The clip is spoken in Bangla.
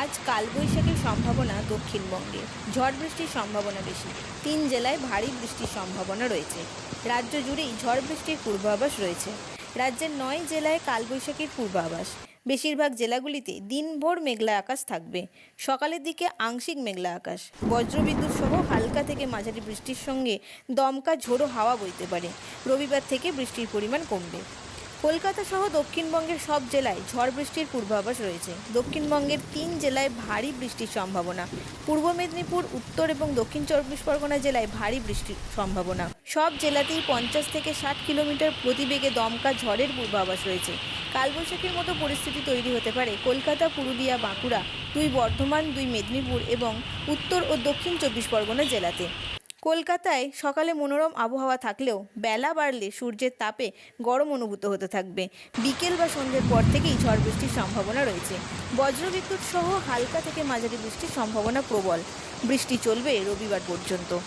আজ কালবৈশাখীর সম্ভাবনা দক্ষিণবঙ্গে। ঝড় বৃষ্টির সম্ভাবনা বেশি। তিন জেলায় ভারী বৃষ্টির সম্ভাবনা রয়েছে। রাজ্য জুড়েই ঝড় বৃষ্টির পূর্বাভাস রয়েছে। রাজ্যের নয় জেলায় কালবৈশাখীর পূর্বাভাস। বেশিরভাগ জেলাগুলিতে দিনভর মেঘলা আকাশ থাকবে। সকালের দিকে আংশিক মেঘলা আকাশ। বজ্রবিদ্যুৎ সহ হালকা থেকে মাঝারি বৃষ্টির সঙ্গে দমকা ঝোড়ো হাওয়া বইতে পারে। রবিবার থেকে বৃষ্টির পরিমাণ কমবে। কলকাতা সহ দক্ষিণবঙ্গের সব জেলায় ঝড় বৃষ্টির পূর্বাভাস রয়েছে। দক্ষিণবঙ্গের তিন জেলায় ভারী বৃষ্টির সম্ভাবনা। পূর্ব মেদিনীপুর, উত্তর এবং দক্ষিণ চব্বিশ পরগনা জেলায় ভারী বৃষ্টির সম্ভাবনা। সব জেলাতেই পঞ্চাশ থেকে ষাট কিলোমিটার প্রতিবেগে দমকা ঝড়ের পূর্বাভাস রয়েছে। কালবৈশাখীর মতো পরিস্থিতি তৈরি হতে পারে কলকাতা, পুরুলিয়া, বাঁকুড়া, দুই বর্ধমান, দুই মেদিনীপুর এবং উত্তর ও দক্ষিণ চব্বিশ পরগনা জেলাতে। কলকাতায় সকালে মনোরম আবহাওয়া থাকলেও বেলা বাড়লে সূর্যের তাপে গরম অনুভূত হতে থাকবে। বিকেল বা সন্ধ্যের পর থেকেই ঝড় বৃষ্টির সম্ভাবনা রয়েছে। বজ্রবিদ্যুৎ সহ হালকা থেকে মাঝারি বৃষ্টির সম্ভাবনা প্রবল। বৃষ্টি চলবে রবিবার পর্যন্ত।